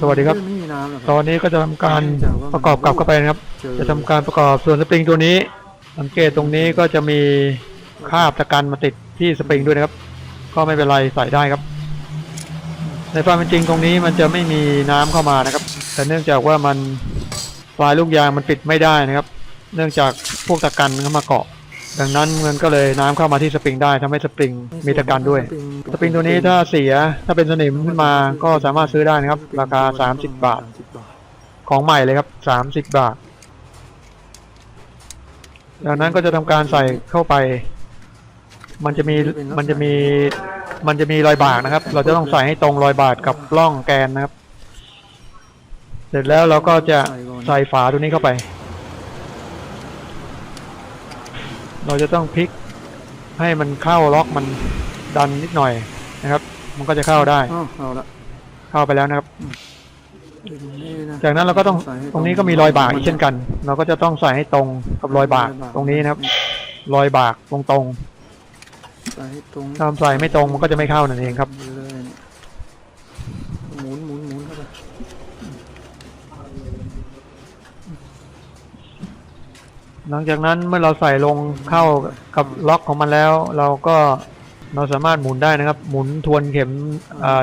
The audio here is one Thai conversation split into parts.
สวัสดีครับไม่มีน้ำหรอกคตรับอนนี้ก็จะทำการประกอบกลับเข้าไปนะครับเจอจะทำการประกอบส่วนสปริงตัวนี้ สังเกตตรงนี้ก็จะมีคราบตะกันมาติดที่สปริงด้วยนะครับ ก็ไม่เป็นไรใส่ได้ครับ ในความเป็นจริงตรงนี้มันจะไม่มีน้ำเข้ามานะครับ แต่เนื่องจากว่ามันปลายลูกยางมันปิดไม่ได้นะครับ เนื่องจากพวกตะกันเข้ามาเกาะ ดังนั้นมันก็เลยน้ำเข้ามาที่สปริงได้ทำให้สปริงมีตะกันด้วย สปริงตัวนี้ถ้าเสียถ้าเป็นสนิมขึ้นมาก็สามารถซื้อได้นะครับ ราคา 30 บาท30บาทของใหม่เลยครับ 30 บาทจากนั้นก็จะทำการใส่เข้าไป มันจะมีมันจะมีมันจะมีรอยบากนะครับ เราจะต้องใส่ให้ตรงรอยบากกับร่องแกนนะครับ เสร็จแล้วเราก็จะใส่ฝาตัวนี้เข้าไป เราจะต้องพลิกให้มันเข้าล็อกมันดันนิดหน่อยนะครับ มันก็จะเข้าได้ อ้าวเอาละเข้าไปแล้วนะครับ ดึงนี่นะ จากนั้นเราก็ต้องใส่ให้ตรงนี้ก็มีรอยบากอีกเช่นกัน เราก็จะต้องใส่ให้ตรงกับรอยบาก ตรงนี้นะครับ รอยบากตรงตรงใส่ให้ตรงๆถ้าใส่ไม่ตรงมันก็จะไม่เข้านั่นเองครับ เลยเนี่ยหมุนหมุนหมุนเข้าไป หลังจากนั้นเมื่อเราใส่ลงเข้ากับล็อกของมันแล้ว เราก็เราสามารถหมุนได้นะครับ หมุนทวนเข็ม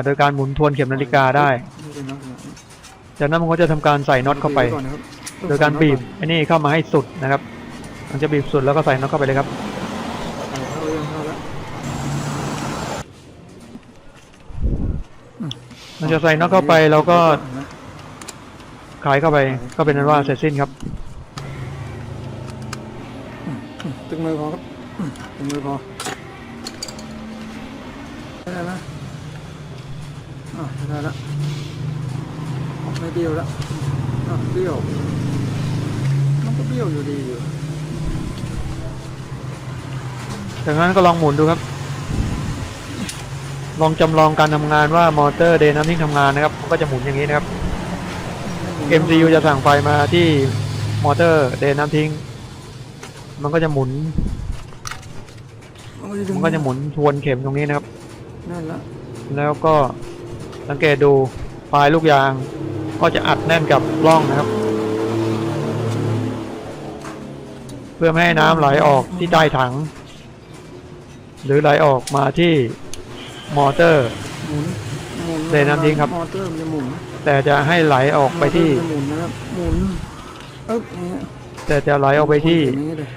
โดยการหมุนทวนเข็มนาฬิกาได้นี่เป็นน็อตเนี่ยจากนั้นมันก็จะทำการใส่น็อตเข้าไป โดยการบีบอันนี้เข้ามาให้สุดนะครับมันจะบีบสุดแล้วก็ใส่น็อตเข้าไปเลยครับเราแล้วมันจะใส่น็อตเข้าไปเราก็ขายเข้าไปก็เป็นนั้นว่าเสร็จสิ้นครับ ตึงมือ พอครับตึงมือพอได้ไหมอะได้และไม่เบี้ยวละอะเบี้ยวมันก็เบี้ยวอยู่ดีอยู่จากนั้นก็ลองหมุนดูครับ ลองจำลองการทำงานว่ามอเตอร์เดนน้ำทิ้งทำงานนะครับมันก็จะหมุนอย่างนี้นะครับ MCU จะสั่งไฟมาที่มอเตอร์เดนน้ำทิ้ง มันก็จะหมุน มันก็จะหมุนทวนเข็มตรงนี้นะครับ นั่นละแล้วก็สังเกตดูปลายลูกยาง ก็จะอัดแน่นกับร่องนะครับ เพื่อไม่ให้น้ำไหลออกที่ใต้ถัง หรือไหลออกมาที่มอเตอร์หมุนหมุนเดนน้ำทิ้งครับ มอเตอร์มันจะหมุนแต่จะให้ไหลออกไปที่มอเตอร์มันจะหมุนนะครับหมุนเอ๊บอย่างเงี้ยแต่จะไหลออกไปที่อย่างนี้เลย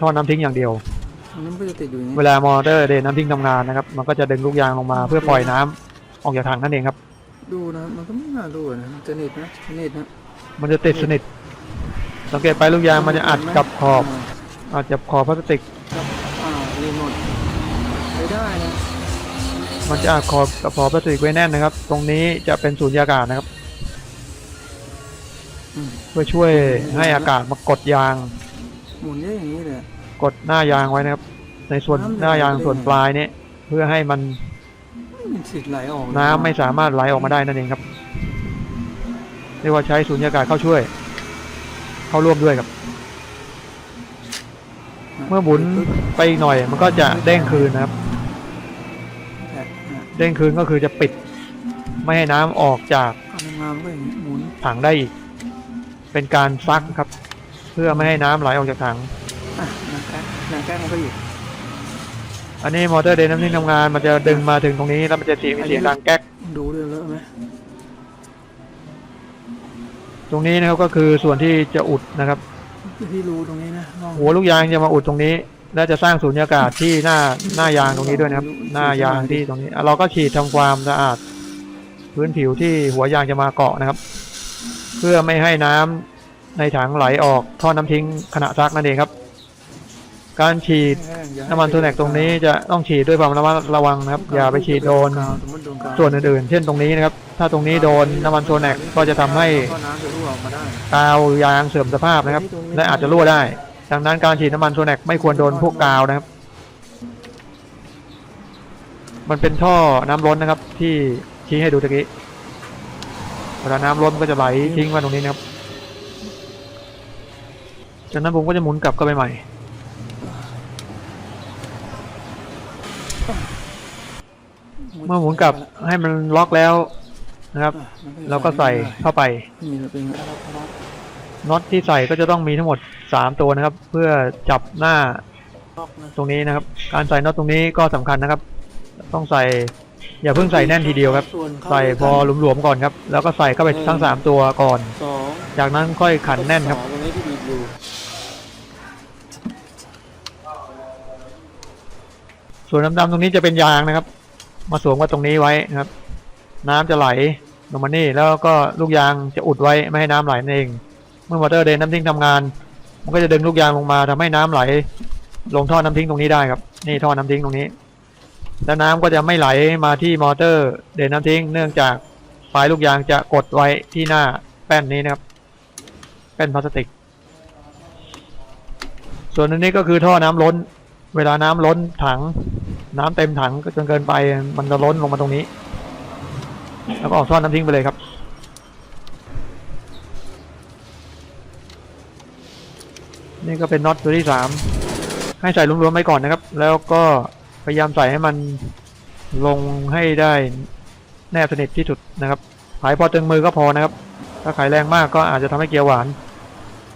ท่อน้ำทิ้งอย่างเดียวอั นนั้นมันก็จะติดอยู่อย่างนี้เวลามอเตอร์เดนน้ำทิ้งทำงานนะครับ มันก็จะดึงลูกยางลงมาเพื่อปล่อยน้ำออกจากถังนั่นเองครับ ดูนะมันก็ไม่น่าดูนะมันจะหนิดนะจะหนิดนะมันจะติดสนิท สังเกตไปลูกยางมันจะอัดกับขอบอัดกับขอบพลาสติกอ่ารีโมทใช้ได้นะมันจะอัดขอบกับขอบพลาสติกไว้แน่นนะครับ ตรงนี้จะเป็นสูญญากาศนะครับ อืมเพื่อช่วยให้อากาศมากดยาง หมุนได้อย่างนี้เลย กดหน้ายางไว้นะครับ ในส่วนน้ำหน้ายางไหลได้ส่วนไงปลายนี้เพื่อให้มันมีสิทธิ์ไหลออกน้ำไม่สามารถไหลออกมาได้นั่นเองครับเรียกว่าใช้สูญญากาศเข้าช่วย เข้าร่วมด้วยครับ เมื่อหมุนไปอีกหน่อย มันก็จะเด้งคืนนะครับแตะนะเด้งคืนก็คือจะปิด ไม่ให้น้ำออกจากเอางามๆก็อย่างนี้หมุนถังได้อีก เป็นการซักครับ เพื่อไม่ให้น้ำไหลออกจากถัง อะนางแก้นางแก้มันก็อยู่อันนี้มอเตอร์เดนน้ำทิ้งทำงานมันจะดึงมาถึงตรงนี้แล้วมันจะเสียงมีเสียงดังแก๊ก ดูเรื่องเลอะไหมตรงนี้นะครับก็คือส่วนที่จะอุดนะครับ ที่รูตรงนี้นะลองหัวลูกยางจะมาอุดตรงนี้และจะสร้างสูญญากาศที่หน้าหน้ายางตรงนี้ด้วยนะครับ หน้ายางที่ตรงนี้อะเราก็ฉีดทำความสะอาด พื้นผิวที่หัวยางจะมาเกาะนะครับ เพื่อไม่ให้น้ำในถังไหลออกท่อน้ำทิ้งขณะซักนั่นเองครับ การฉีดน้ำมันโทแนกตรงนี้จะต้องฉีดด้วยความระมัดระวังนะครับ อย่าไปฉีดโดนส่วนอื่นๆ เช่นตรงนี้นะครับ ถ้าตรงนี้โดนน้ำมันโทแนกก็จะทำให้กาวยางเสื่อมสภาพนะครับ และอาจจะรั่วได้ ดังนั้นการฉีดน้ำมันโซแนกไม่ควรโดนพวกกาวนะครับ มันเป็นท่อน้ำล้นนะครับ ที่ชี้ให้ดูตะกี้เวลาน้ำล้นก็จะไหลทิ้งมาตรงนี้นะครับจากนั้นผมก็จะหมุนกลับเข้าไปใหม่ มื่อหมุนกลับให้มันล็อกแล้วนะครับอะมันจะแล้วก็ใส่เข้าไปไม่มีสปริงแล้วครับครับน็อตที่ใส่ก็จะต้องมีทั้งหมด 3 ตัวนะครับ เพื่อจับหน้าล็อกนะตรงนี้นะครับ การใส่น็อตตรงนี้ก็สำคัญนะครับ ต้องใส่อย่าเพิ่งใส่แน่นทีเดียวครับส่วนเข้าใส่พอหลวมๆก่อนครับ แล้วก็ใส่เข้าไปทั้ง 3 ตัวก่อนสองจากนั้นค่อยขันแน่นครับตรงนี้ที่บีบอยู่ส่วนดำๆตรงนี้จะเป็นยางนะครับ มาสวมกับตรงนี้ไว้นะครับ น้ำจะไหลลงมานี่แล้วก็ลูกยางจะอุดไว้ไม่ให้น้ำไหลนั่นเอง เมื่อมอเตอร์เดนน้ำทิ้งทำงาน มันก็จะดึงลูกยางลงมาทำให้น้ำไหล ลงท่อน้ำทิ้งตรงนี้ได้ครับ นี่ท่อน้ำทิ้งตรงนี้ แล้วน้ำก็จะไม่ไหลมาที่มอเตอร์เดนน้ำทิ้ง เนื่องจากปลายลูกยางจะกดไว้ที่หน้าแป้นนี้นะครับ แป้นพลาสติก ส่วนอันนี้ก็คือท่อน้ำล้น เวลาน้ำล้นถัง น้ำเต็มถังก็จนเกินไปมันจะล้นลงมาตรงนี้ แล้วก็ออกท่อนน้ำทิ้งไปเลยครับ นี่ก็เป็นน็อตตัวที่สามให้ใส่รวมๆไว้ก่อนนะครับ แล้วก็พยายามใส่ให้มันลงให้ได้แนบสนิทที่สุดนะครับขายพอตึงมือก็พอนะครับ ถ้าขายแรงมากก็อาจจะทำให้เกียร์หวาน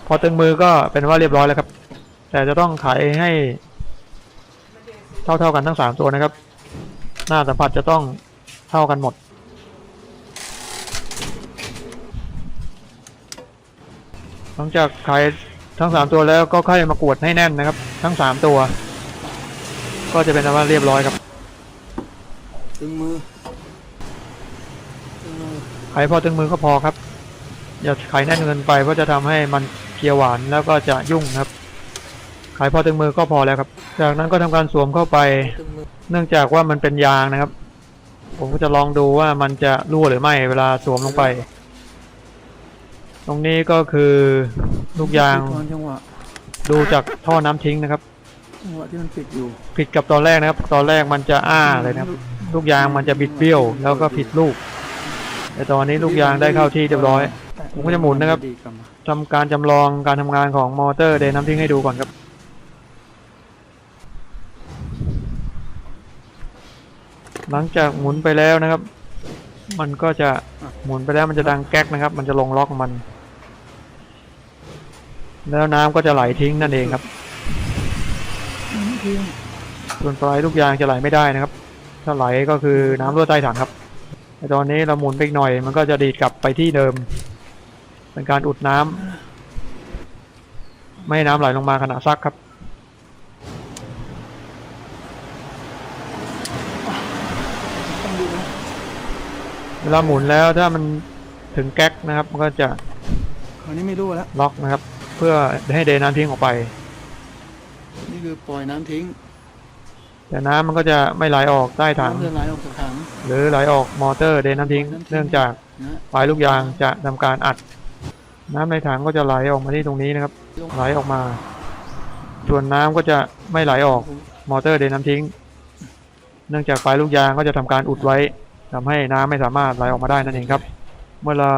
พอตึงมือก็เป็นว่าเรียบร้อยแล้วครับ แต่จะต้องขายให้ เท่าเท่าๆกันทั้งสามตัวนะครับ หน้าสัมผัสจะต้องเท่ากันหมด หลังจากขายทั้งสามตัวแล้วก็ค่อยมากวดให้แน่นนะครับ ทั้งสามตัว ก็จะเป็นอันว่าเรียบร้อยครับตึงมือตึงมือขายพอตึงมือก็พอครับ อย่าขายแน่นเกินไปเพราะจะทำให้มันเกียวหวานแล้วก็จะยุ่งนะครับ ขายพอตึงมือก็พอแล้วครับ จากนั้นก็ทำการสวมเข้าไปตึงมือเนื่องจากว่ามันเป็นยางนะครับ ผมก็จะลองดูว่ามันจะรั่วหรือไม่เวลาสวมลงไป ตรงนี้ก็คือลูกยางตอนจังหวะดูจากท่อน้ำทิ้งนะครับจังหวะที่มันปิดอยู่ ผิดกับตอนแรกนะครับ ตอนแรกมันจะอ้าเลยนะครับ ลูกยางมันจะบิดเบี้ยว แล้วก็ผิดลูก แต่ตอนนี้ลูกยางได้เข้าที่เรียบร้อย ผมก็จะหมุนนะครับดีกลับมาทำการจำลองการทำงานของมอเตอร์เดนน้ำทิ้งให้ดูก่อนครับ หลังจากหมุนไปแล้วนะครับ มันก็จะหมุนไปแล้วมันจะดังแก๊กนะครับ มันจะลงล็อกมัน แล้วน้ำก็จะไหลทิ้งนั่นเองครับส่วนปลายลูกยางจะไหลไม่ได้นะครับ ถ้าไหลก็คือน้ำรั่วใต้ถังครับแต่ตอนนี้เราหมุนไปหน่อย มันก็จะดีดกลับไปที่เดิม เป็นการอุดน้ำไม่ให้น้ำไหลลงมาขณะซักครับ ต้องดูนะ เวลาหมุนแล้วถ้ามันถึงแก๊กนะครับ มันก็จะคราวนี้ไม่รู้แล้ว ล็อกนะครับ เพื่อให้เดนน้ำทิ้งออกไป นี่คือปล่อยน้ำทิ้งแต่น้ำมันก็จะไม่ไหลออกใต้ถัง น้ำจะไหลออกจากถัง หรือไหลออกมอเตอร์เดนน้ำทิ้ง เนื่องจากนะ ปลายลูกยางจะทำการอัด น้ำในถังก็จะไหลออกมาที่ตรงนี้นะครับ ไหลออกมา ส่วนน้ำก็จะไม่ไหลออกมอเตอร์เดนน้ำทิ้ง เนื่องจากปลายลูกยางก็จะทำการอุดไว้ ทำให้น้ำไม่สามารถไหลออกมาได้นั่นเองครับ เมื่อเรา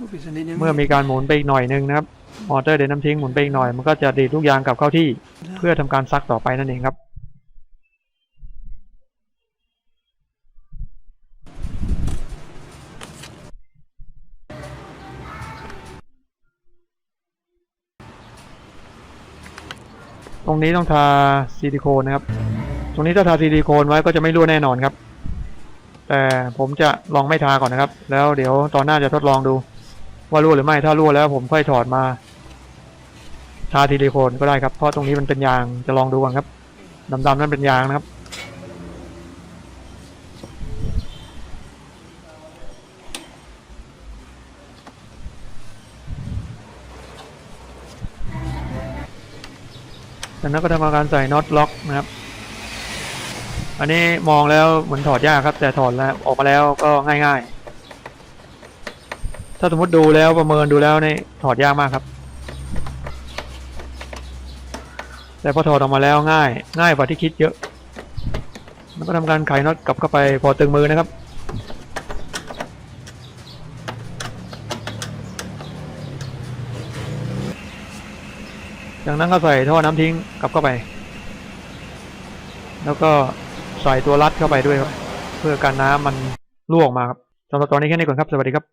ลูกปิดสนิทยังเมื่อมีการหมุนไปอีกหน่อยนึงนะครับ มอเตอร์เดนน้ำทิ้งหมุนไปอีกหน่อย มันก็จะดีดลูกยางกลับเข้าที่ เพื่อทำการซักต่อไปนั่นเองครับ ตรงนี้ต้องทาซิลิโคนนะครับ ตรงนี้ถ้าทาซิลิโคนไว้ก็จะไม่รั่วแน่นอนครับ แต่ผมจะลองไม่ทาก่อนนะครับ แล้วเดี๋ยวตอนหน้าจะทดลองดู ว่ารั่วหรือไม่ถ้ารั่วแล้วผมค่อยถอดมา ทาซิลิโคนก็ได้ครับเพราะตรงนี้มันเป็นยางจะลองดูก่อนครับดำๆนั่นเป็นยางนะครับจากนั้นก็ทำการใส่น็อตล็อกนะครับ อันนี้มองแล้วเหมือนถอดยากครับ แต่ถอดแล้วออกมาแล้วก็ง่าย ๆ ถ้าสมมติดูแล้วประเมินดูแล้วนี่ถอดยากมากครับ แต่พอถอดออกมาแล้วง่าย ง่ายกว่าที่คิดเยอะแล้วก็ทำการไขน็อตกลับเข้าไปพอตึงมือนะครับจากนั้นก็ใส่ท่อน้ำทิ้งกลับเข้าไป แล้วก็ ใส่ตัวรัดเข้าไปด้วยครับ เพื่อการน้ำมันรั่วออกมาครับสำหรับตอนนี้แค่นี้ก่อนครับ สวัสดีครับ